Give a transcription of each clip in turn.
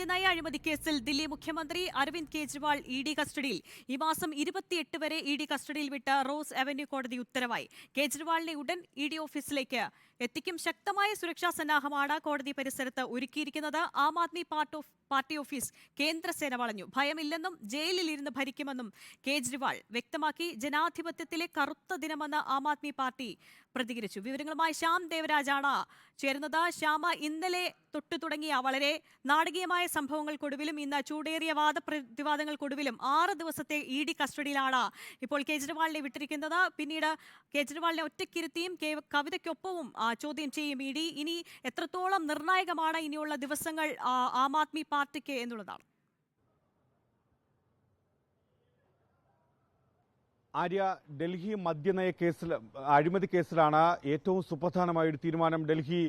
മദ്യനയ അഴിമതി കേസിൽ ദില്ലി മുഖ്യമന്ത്രി അരവിന്ദ് കെജ്രിവാൾ ഇ ഡി കസ്റ്റഡിയിൽ. ഈ മാസം ഇരുപത്തിയെട്ട് വരെ ഇ ഡി കസ്റ്റഡിയിൽ വിട്ട റോസ് അവന്യൂ കോടതി ഉത്തരവായി. കെജ്രിവാളിനെ ഉടൻ ഇ ഡി ഓഫീസിലേക്ക് എത്തിക്കും ശക്തമായ സുരക്ഷാ സന്നാഹമാണ് കോടതി പരിസരത്ത് ഒരുക്കിയിരിക്കുന്നത്. Aam Aadmi part of party office കേന്ദ്രസേന വളഞ്ഞു. ഭയമില്ലെന്നും ജയിലിൽ ഇരുന്ന് ഭരിക്കുമെന്നും കേജ്രിവാൾ വ്യക്തമാക്കി. ജനാധിപത്യത്തിലെ കറുത്ത ദിനമെന്ന് ആം ആദ്മി പാർട്ടി പ്രതികരിച്ചു. വിവരങ്ങളുമായി ശ്യാം ദേവരാജാണ് ചേരുന്നത്. ശ്യാമ ഇന്നലെ തൊട്ടു തുടങ്ങിയ വളരെ നാടകീയമായ സംഭവങ്ങൾക്കൊടുവിലും ഇന്ന് ചൂടേറിയ വാദപ്രതിവാദങ്ങൾക്കൊടുവിലും ആറ് ദിവസത്തെ ഇ ഡി കസ്റ്റഡിയിലാണ് ഇപ്പോൾ കേജ്രിവാളിനെ വിട്ടിരിക്കുന്നത്. പിന്നീട് കേജ്രിവാളിനെ ഒറ്റക്കിരുത്തിയും കവിതയ്ക്കൊപ്പവും ചോദ്യം ചെയ്യും ഇ ഡി. ഇനി എത്രത്തോളം നിർണായകമാണ് ഇനിയുള്ള ദിവസങ്ങൾ ആം ആദ്മി പാർട്ടിക്ക് എന്നുള്ളതാണ്. ആര്യ ഡൽഹി മദ്യനയ കേസിൽ അഴിമതി കേസിലാണ് ഏറ്റവും സുപ്രധാനമായ ഒരു തീരുമാനം ഡൽഹി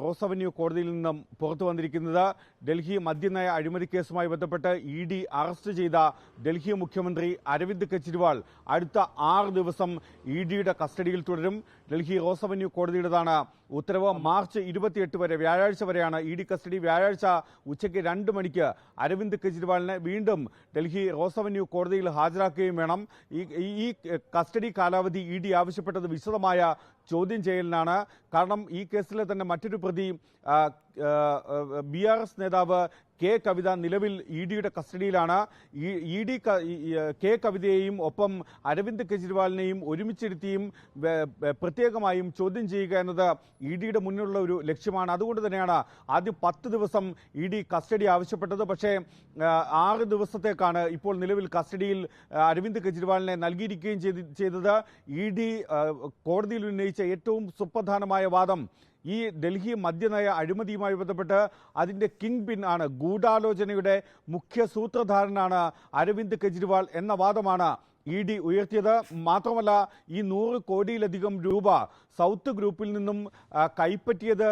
റോസ് അവന്യൂ കോടതിയിൽ നിന്നും പുറത്തു വന്നിരിക്കുന്നത്. ഡൽഹി മദ്യനയ അഴിമതി കേസുമായി ബന്ധപ്പെട്ട് ഇ ഡി അറസ്റ്റ് ചെയ്ത ഡൽഹി മുഖ്യമന്ത്രി അരവിന്ദ് കെജ്രിവാൾ അടുത്ത ആറ് ദിവസം ഇ ഡിയുടെ കസ്റ്റഡിയിൽ തുടരും. ഡൽഹി റോസ് അവന്യൂ കോടതിയുടേതാണ് ഉത്തരവ്. മാർച്ച് ഇരുപത്തിയെട്ട് വരെ വ്യാഴാഴ്ച വരെയാണ് ഇ ഡി കസ്റ്റഡി. വ്യാഴാഴ്ച ഉച്ചയ്ക്ക് രണ്ട് മണിക്ക് അരവിന്ദ് കെജ്രിവാളിനെ വീണ്ടും ഡൽഹി റോസ് അവന്യൂ കോടതിയിൽ ഹാജരാക്കുകയും വേണം. ഈ ഈ- കസ്റ്റഡി കാലാവധി ഇ ഡി ആവശ്യപ്പെട്ടത് വിശദമായ ചോദ്യം ചെയ്യലിനാണ്. കാരണം ഈ കേസിലെ തന്നെ മറ്റൊരു പ്രതി ബി ആർ എസ് നേതാവ് കെ കവിത നിലവിൽ ഇ ഡിയുടെ കസ്റ്റഡിയിലാണ്. ഇ ഡി കെ കവിതയെയും ഒപ്പം അരവിന്ദ് കെജ്രിവാളിനെയും ഒരുമിച്ചിരുത്തിയും പ്രത്യേകമായും ചോദ്യം ചെയ്യുക എന്നത് ഇ ഡിയുടെ മുന്നിലുള്ള ഒരു ലക്ഷ്യമാണ്. അതുകൊണ്ട് തന്നെയാണ് ആദ്യം പത്ത് ദിവസം ഇ ഡി കസ്റ്റഡി ആവശ്യപ്പെട്ടത്. പക്ഷേ ആറ് ദിവസത്തേക്കാണ് ഇപ്പോൾ നിലവിൽ കസ്റ്റഡിയിൽ അരവിന്ദ് കെജ്രിവാളിനെ നൽകിയിരിക്കുകയും ചെയ്തി- ചെയ്തത്. ഇ ഡി കോടതിയിൽ ഉന്നയിച്ച ഏറ്റവും സുപ്രധാനമായ വാദം ഈ ഡൽഹി മദ്യനയ അഴിമതിയുമായി ബന്ധപ്പെട്ട് അതിന്റെ കിങ് പിൻ ആണ് ഗൂഢാലോചനയുടെ മുഖ്യ സൂത്രധാരനാണ് അരവിന്ദ് കെജ്രിവാൾ എന്ന വാദമാണ് ഇ ഡി ഉയർത്തിയത്. മാത്രമല്ല ഈ നൂറ് കോടിയിലധികം രൂപ സൗത്ത് ഗ്രൂപ്പിൽ നിന്നും കൈപ്പറ്റിയത്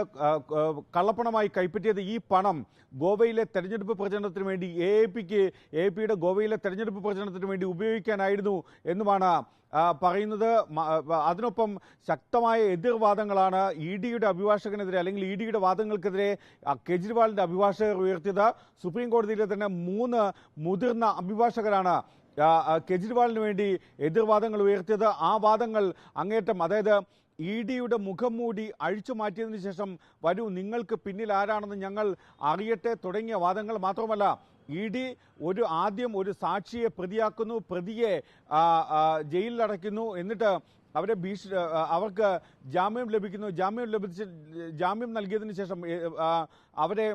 കള്ളപ്പണമായി കൈപ്പറ്റിയത് ഈ പണം ഗോവയിലെ തെരഞ്ഞെടുപ്പ് പ്രചരണത്തിന് വേണ്ടി എ എ പിക്ക് എ പിയുടെ ഗോവയിലെ തെരഞ്ഞെടുപ്പ് പ്രചരണത്തിന് വേണ്ടി ഉപയോഗിക്കാനായിരുന്നു എന്നുമാണ് പറയുന്നത്. അതിനൊപ്പം ശക്തമായ എതിർവാദങ്ങളാണ് ഇ ഡിയുടെ അഭിഭാഷകനെതിരെ അല്ലെങ്കിൽ ഇ ഡിയുടെ വാദങ്ങൾക്കെതിരെ കേജ്രിവാളിന്റെ അഭിഭാഷകർ ഉയർത്തിയത്. സുപ്രീം കോടതിയിലെ തന്നെ മൂന്ന് മുതിർന്ന അഭിഭാഷകരാണ് കെജ്രിവാളിന് വേണ്ടി എതിർവാദങ്ങൾ ഉയർത്തിയത്. ആ വാദങ്ങൾ അങ്ങേറ്റം അതായത് ഇ ഡിയുടെ മുഖം മൂടി അഴിച്ചു മാറ്റിയതിന് ശേഷം വരൂ നിങ്ങൾക്ക് പിന്നിൽ ആരാണെന്ന് ഞങ്ങൾ അറിയട്ടെ തുടങ്ങിയ വാദങ്ങൾ മാത്രമല്ല ഇ ഡി ഒരു ആദ്യം ഒരു സാക്ഷിയെ പ്രതിയാക്കുന്നു പ്രതിയെ ജയിലിലടയ്ക്കുന്നു. എന്നിട്ട് അവരെ ഭീഷ അവർക്ക് ജാമ്യം ലഭിക്കുന്നു. ജാമ്യം ലഭിച്ച് ജാമ്യം നൽകിയതിനു ശേഷം അവരെ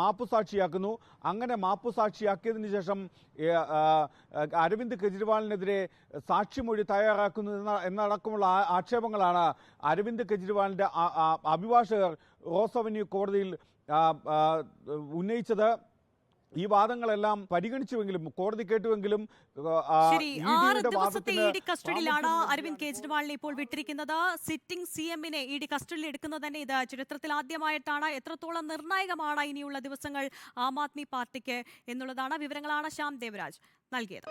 മാപ്പുസാക്ഷിയാക്കുന്നു. അങ്ങനെ മാപ്പുസാക്ഷിയാക്കിയതിനു ശേഷം അരവിന്ദ് കെജ്രിവാളിനെതിരെ സാക്ഷിമൊഴി തയ്യാറാക്കുന്നു എന്ന എന്നടക്കമുള്ള ആക്ഷേപങ്ങളാണ് അരവിന്ദ് ആ അഭിഭാഷകർ റോസ് അവന്യൂ കോടതിയിൽ ഉന്നയിച്ചത്. ഈ വാദങ്ങളെല്ലാം പരിഗണിച്ചുവെങ്കിലും കോടതി കേട്ടുവെങ്കിലും ആറ് ദിവസത്തെ ഇ ഡി കസ്റ്റഡിയിലാണ് അരവിന്ദ് കെജ്രിവാളിനെ ഇപ്പോൾ വിട്ടിരിക്കുന്നത്. സിറ്റിംഗ് സി എമ്മിനെ ഇ ഡി കസ്റ്റഡിയിൽ എടുക്കുന്നത് തന്നെ ഇത് ചരിത്രത്തിൽ ആദ്യമായിട്ടാണ്. എത്രത്തോളം നിർണായകമാണ് ഇനിയുള്ള ദിവസങ്ങൾ ആം ആദ്മി പാർട്ടിക്ക് എന്നുള്ളതാണ് വിവരങ്ങളാണ് ശ്യാം ദേവരാജ് നൽകിയത്.